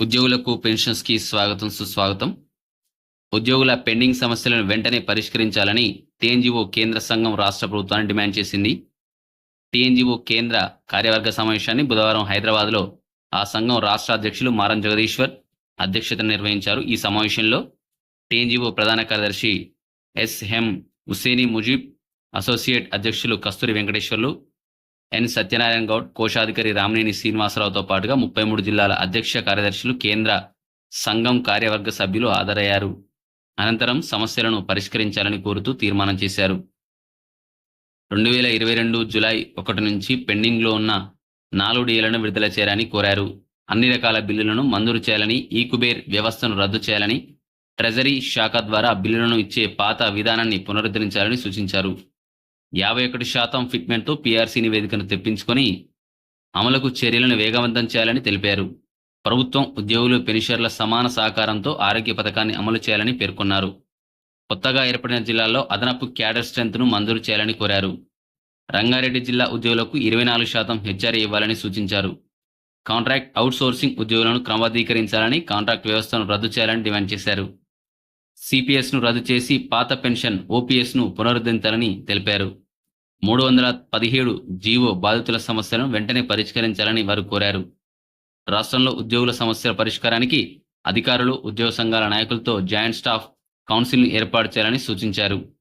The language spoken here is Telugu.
ఉద్యోగులకు పెన్షన్స్కి స్వాగతం సుస్వాగతం. ఉద్యోగుల పెండింగ్ సమస్యలను వెంటనే పరిష్కరించాలని టీఎన్జీఓ కేంద్ర సంఘం రాష్ట్ర ప్రభుత్వాన్ని డిమాండ్ చేసింది. టీఎన్జీఓ కేంద్ర కార్యవర్గ సమావేశాన్ని బుధవారం హైదరాబాద్లో ఆ సంఘం రాష్ట్ర అధ్యక్షులు మారం జగదీశ్వర్ అధ్యక్షతన నిర్వహించారు. ఈ సమావేశంలో టీఎన్జీఓ ప్రధాన కార్యదర్శి ఎస్ఎం హుసేని ముజీబ్ అసోసియేట్ అధ్యక్షులు కస్తూరి వెంకటేశ్వర్లు ఎన్. సత్యనారాయణ గౌడ్ కోశాధికారి రామనేని శ్రీనివాసరావుతో పాటుగా ముప్పై మూడు జిల్లాల అధ్యక్ష కార్యదర్శులు కేంద్ర సంఘం కార్యవర్గ సభ్యులు హాజరయ్యారు. అనంతరం సమస్యలను పరిష్కరించాలని కోరుతూ తీర్మానం చేశారు. రెండు వేల ఇరవై రెండు జులై ఒకటి నుంచి పెండింగ్లో ఉన్న నాలుగు డీలను విడుదల చేయాలని కోరారు. అన్ని రకాల బిల్లులను మంజూరు చేయాలని ఈ కుబేర్ వ్యవస్థను రద్దు చేయాలని ట్రెజరీ శాఖ ద్వారా బిల్లులను ఇచ్చే పాత విధానాన్ని పునరుద్ధరించాలని సూచించారు. యాభై ఒకటి శాతం ఫిట్మెంట్తో పీఆర్సీ నివేదికను తెప్పించుకొని అమలుకు చర్యలను వేగవంతం చేయాలని తెలిపారు. ప్రభుత్వం ఉద్యోగులు పెన్షన్ల సమాన సహకారంతో ఆరోగ్య పథకాన్ని అమలు చేయాలని పేర్కొన్నారు. కొత్తగా ఏర్పడిన జిల్లాల్లో అదనపు క్యాడర్ స్ట్రెంత్ను మంజూరు చేయాలని కోరారు. రంగారెడ్డి జిల్లా ఉద్యోగులకు ఇరవై నాలుగు శాతం హెచ్ఆర్ఏ ఇవ్వాలని సూచించారు. కాంట్రాక్ట్ అవుట్సోర్సింగ్ ఉద్యోగులను క్రమబద్ధీకరించాలని కాంట్రాక్ట్ వ్యవస్థను రద్దు చేయాలని డిమాండ్ చేశారు. సిపిఎస్ను రద్దు చేసి పాత పెన్షన్ ఓపీఎస్ను పునరుద్ధరించాలని తెలిపారు. మూడు వందల పదిహేడు జీవో బాధితుల సమస్యలను వెంటనే పరిష్కరించాలని వారు కోరారు. రాష్ట్రంలో ఉద్యోగుల సమస్యల పరిష్కారానికి అధికారులు ఉద్యోగ సంఘాల నాయకులతో జాయింట్ స్టాఫ్ కౌన్సిల్ను ఏర్పాటు చేయాలని సూచించారు.